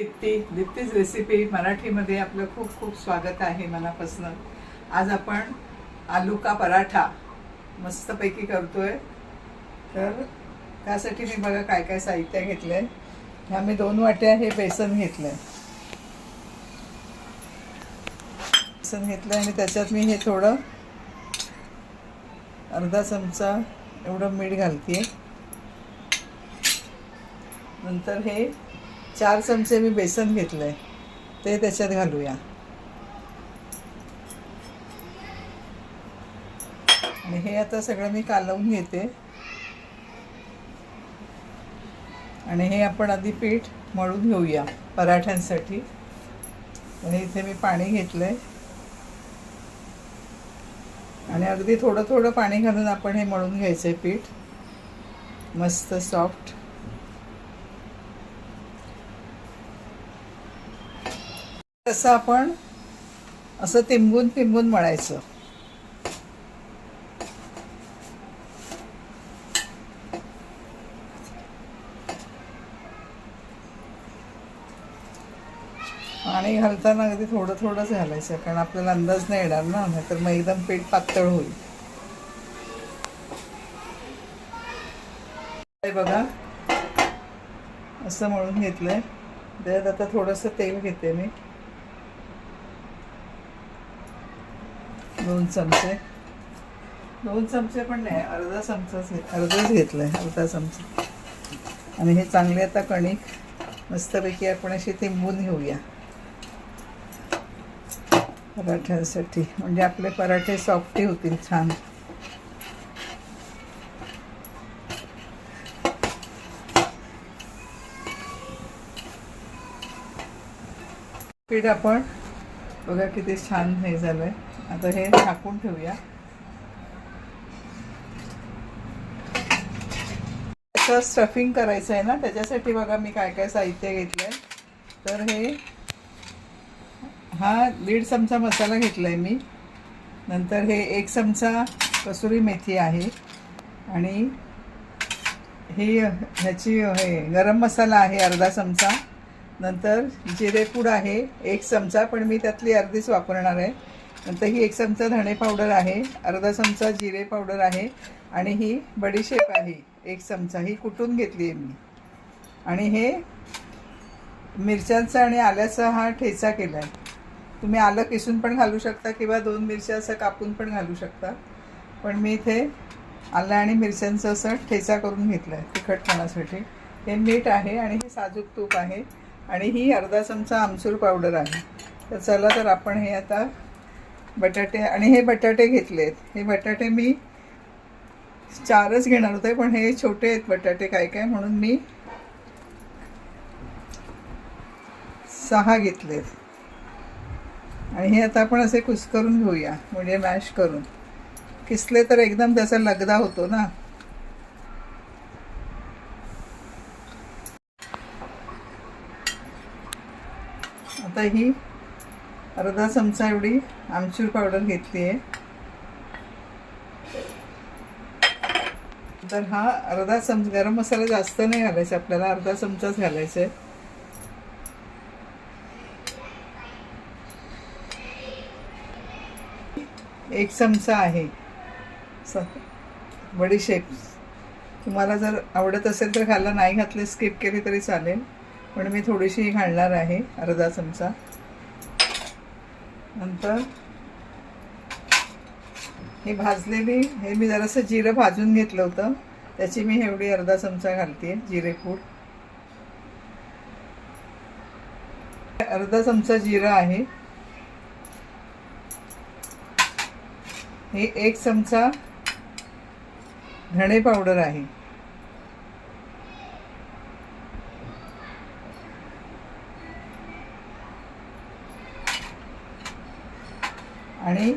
Deepti दीप्तीज recipe मराठीमध्ये आपलं खूप खूप स्वागत आहे मनापासून. आज आपण आलू का पराठा मस्तपैकी करतोय. तर त्यासाठी मी बघा काय काय साहित्य घेतलं आहे ह्या मी दोन वाट्या हे बेसन घेतलंय. बेसन घेतलं आणि त्याच्यात मी हे थोडं अर्धा चमचा एवढं मीठ घालते नंतर हे चार चमचे मी बेसन घेतलंय. ते त्याच्यात घालूया. आणि हे आता सगळं मी कालवून घेते. आणि हे आपण आधी पीठ मळून घेऊया पराठ्यांसाठी. आणि इथे मी पाणी घेतलंय. आणि अगदी थोडं थोडं पाणी घालून आपण हे मळून घ्यायचंय पीठ. मस्त सॉफ्ट. तसं आपण असं तिंबून तिंबून मळायचं. पाणी घालताना अगदी थोडं थोडंच घालायचं कारण आपल्याला अंदाज नाही येणार ना नाहीतर मग एकदम पीठ पातळ होईल. बघा असं म्हणून घेतलंय. त्यात आता थोडंसं तेल घेते मी. दोन चमचे. दोन चमचे पण नाही अर्धा चमचाच घेत अर्धच घेतलंय अर्धा चमचा. आणि हे चांगले आता कणिक मस्तपैकी आपण अशी तिंबून घेऊया. पराठ्यांसाठी. म्हणजे आपले पराठे सॉफ्टी होतील छान. पीठ आपण बघा किती छान हे झालंय. आता हे झाकून ठेवूया. त्याचं स्टफिंग करायचं आहे ना त्याच्यासाठी बघा मी काय काय साहित्य घेतलंय. तर हे हा दीड चमचा मसाला घेतलाय मी. नंतर हे एक चमचा कसुरी मेथी आहे. आणि ही ह्याची हे गरम मसाला आहे अर्धा चमचा. नंतर जिरेपूड आहे एक चमचा पण मी त्यातली अर्धीच वापरणार आहे. नंतर ही एक चमचा धणे पावडर आहे अर्धा चमचा जिरे पावडर आहे आणि ही बडीशेप आहे एक चमचा. ही कुटून घेतली आहे मी. आणि हे मिरच्यांचा आणि आल्याचा हा ठेचा केला आहे तुम्ही आलं किसून पण घालू शकता किंवा दोन मिरच्या असं कापून पण घालू शकता. पण मी इथे आलं आणि मिरच्यांचं असं ठेचा करून घेतलं आहे तिखटपणासाठी हे मीठ आहे आणि हे साजूक तूप आहे. आणि ही अर्धा चमचा आमचूर पावडर आहे. तर चला तर आपण हे आता बटाटे आणि हे बटाटे घेतले आहेत. हे बटाटे मी चारच घेणार होते पण हे छोटे आहेत बटाटे काय काय म्हणून मी सहा घेतलेत आणि हे आता आपण असे कुस्करून घेऊया म्हणजे मॅश करून. किसले तर एकदम त्याचा लगदा होतो ना. आता ही अर्धा चमचा एवढी आमचूर पावडर घेतली आहे तर हा अर्धा चमचा गरम मसाला जास्त नाही घालायचा आपल्याला अर्धा चमचाच घालायचा आहे एक चमचा आहे. बडीशेप तुम्हाला जर आवडत असेल तर घाला नाही घातले स्किप केली तरी चालेल. पण मी थोडीशी घालणार आहे अर्धा चमचा. नंतर ही भाजलेली हे मी जरासं जिरं भाजून घेतलं होतं. त्याची मी एवढी अर्धा चमचा घालते जिरेपूड अर्धा चमचा जिरं आहे. हे एक चमचा धणे पावडर आहे. आणि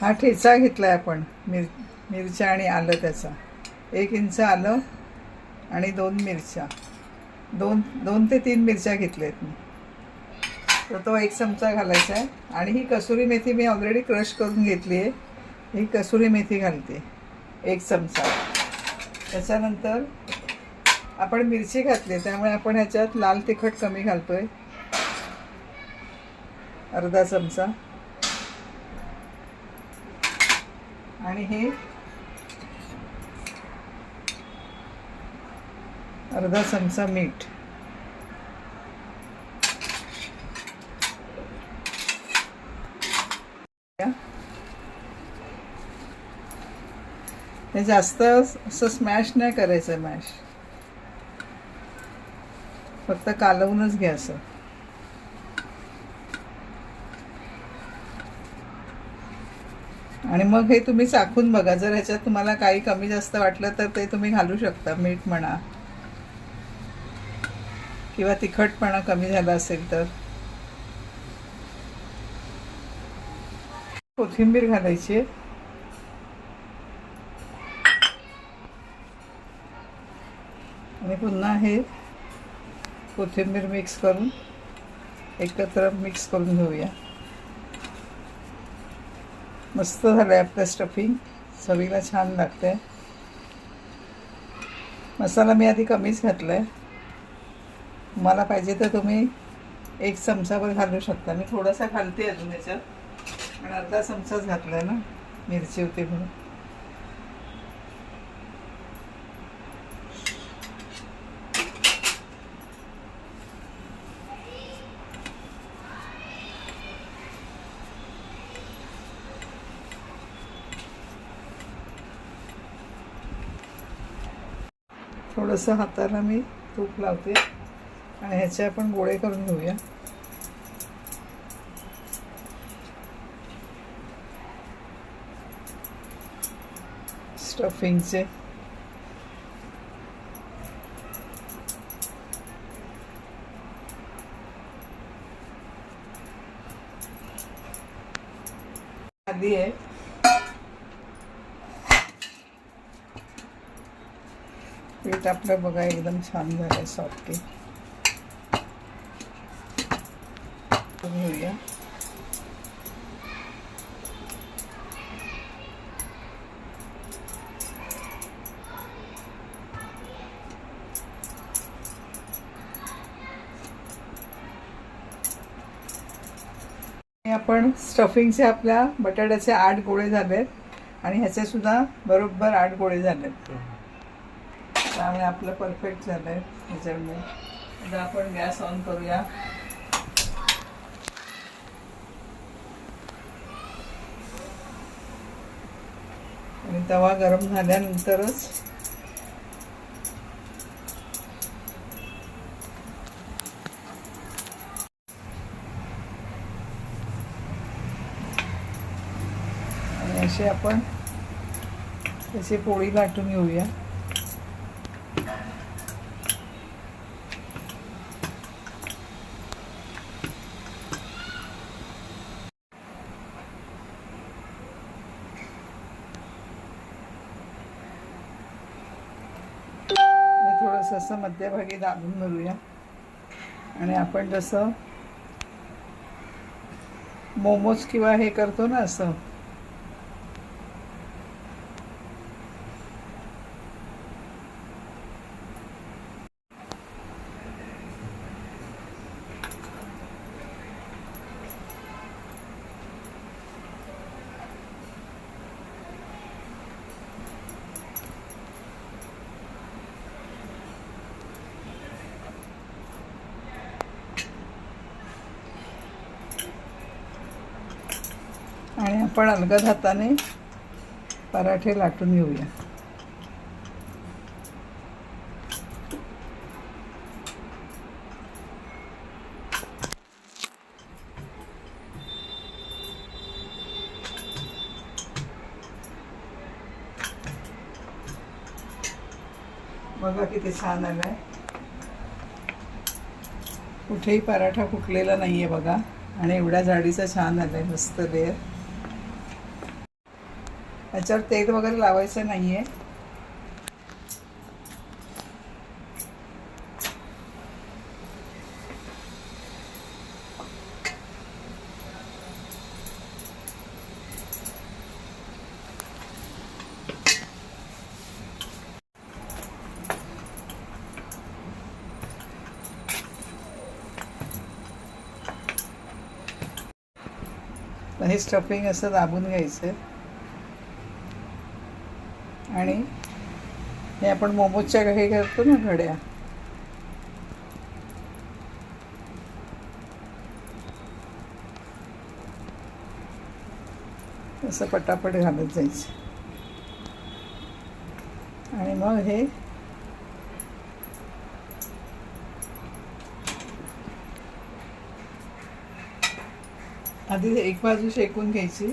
हा ठेचा घेतला आहे आपण मिर मिरच्या आणि आलं त्याचा. एक इंच आलं आणि दोन मिरच्या. दोन दोन ते तीन मिरच्या घेतल्या आहेत मी. तर तो एक चमचा घालायचा आहे. आणि ही कसुरी मेथी मी ऑलरेडी क्रश करून घेतली आहे. ही कसुरी मेथी घालते. एक चमचा. त्याच्यानंतर आपण मिरची घातली त्यामुळे आपण ह्याच्यात लाल तिखट कमी घालतो आहे अर्धा चमचा. आणि हे अर्धा चमचा मीठ. हे जास्त असं स्मॅश नाही करायचं मॅश. फक्त कालवूनच घ्या असं. आणि मग हे तुम्ही चाखून बघा. जर ह्याच्यात तुम्हाला काही कमी जास्त वाटलं तर ते तुम्ही घालू शकता. मीठ म्हणा. किंवा तिखटपणा कमी झाला असेल तर. कोथिंबीर घालायची. आहे आणि पुन्हा हे कोथिंबीर मिक्स करून एकत्र मिक्स करून घेऊया. मस्त झालं आहे आपलं स्टफिंग चवीला छान लागतं आहे मसाला मी आधी कमीच घातला आहे तुम्हाला पाहिजे तर तुम्ही एक चमचाभर घालू शकता. मी थोडासा घालते अजून याच्यात. आणि अर्धा चमचाच घातला आहे ना मिरची होती म्हणून. थोडंसं हाताला मी तूप लावते आणि ह्याचे आपण गोळे करून घेऊया. स्टफिंगचे. आधी आहे पीठ आपलं बघा एकदम छान झालं आहे. सॉफ्टी घेऊया आपण स्टफिंगचे आपल्या बटाट्याचे आठ गोळे झालेत आणि ह्याचे सुद्धा बरोबर आठ गोळे झालेत. त्यामुळे आपलं परफेक्ट झालं आहे ह्याच्यामुळे आता आपण गॅस ऑन करूया. आणि तवा गरम झाल्यानंतरच आणि अशी आपण त्याची पोळी लाटून घेऊया हे थोडंसं असं मध्यभागी दाबून धरूया. आणि आपण जसं मोमोज किंवा हे करतो ना असं आणि आपण अलगद हाताने पराठे लाटून घेऊया. बघा किती छान आलंय. कुठेही पराठा फुटलेला नाहीये बघा. आणि एवढ्या जाडीचा छान आलाय मस्त लेअर याच्यावर तेल वगैरे लावायचं नाही आहे स्टफिंग असं दाबून घ्यायचं. आणि हे आपण मोमोजच्या हे करतो ना घड्या. असं पटापट घालत जायचं. आणि मग हे आधी एक बाजू शेकून घ्यायची.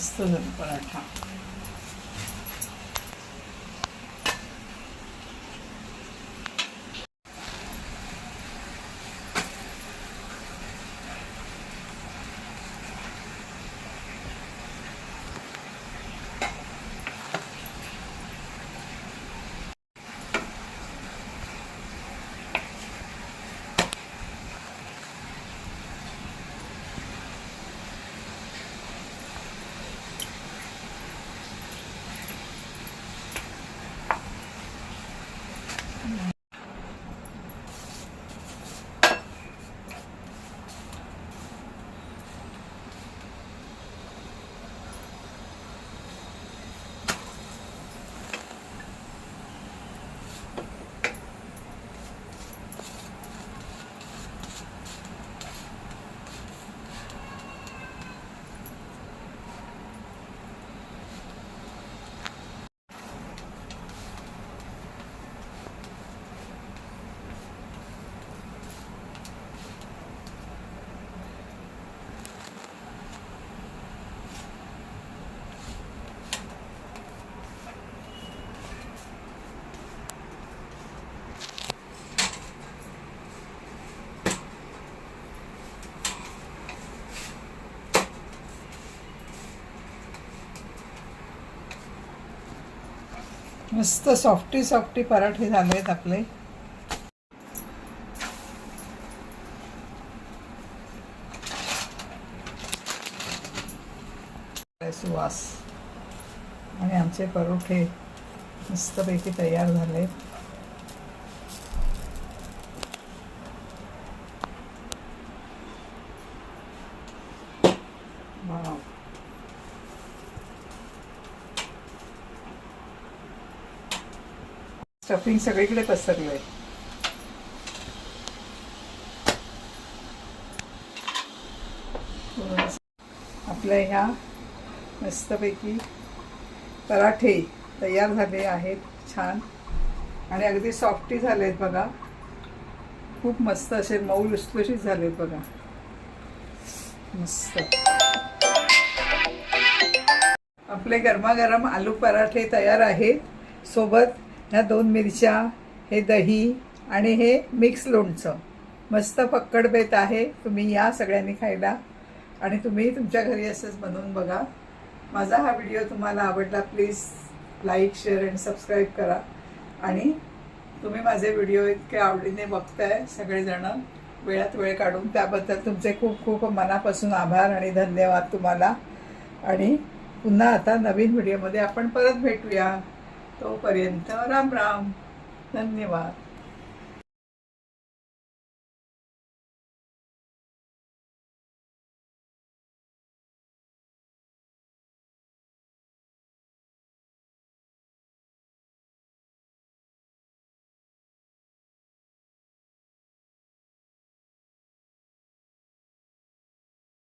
वाव मस्त झालं पराठा मस्त सॉफ्टी सॉफ्टी पराठे झाले आहेत आपले. सुवास. आणि आमचे परोठे मस्तपैकी तयार झाले. स्टफिंग सगळीकडे पसरलंय. आहे आपल्या ह्या मस्तपैकी पराठे तयार झाले आहेत छान. आणि अगदी सॉफ्टी झाले आहेत बघा. खूप मस्त असे मऊ लुसलुशीत झाले आहेत बघा. मस्त. आपले गरमागरम आलू पराठे तयार आहेत. सोबत ह्या दोन मिरच्या हे दही आणि हे मिक्स लोणचं. मस्त पक्कड बेत आहे. तुम्ही या सगळ्यांनी खायला आणि तुम्ही तुमच्या घरी असंच बनवून बघा. माझा हा व्हिडिओ तुम्हाला आवडला please like share and subscribe करा. आणि तुम्ही माझे व्हिडिओ इतके आवडीने बघताय सगळेजणं. वेळात वेळ काढून त्याबद्दल तुमचे खूप खूप मनापासून आभार आणि धन्यवाद तुम्हाला. आणि पुन्हा आता नवीन व्हिडिओमध्ये आपण परत भेटूया. तोपर्यंत राम राम. धन्यवाद.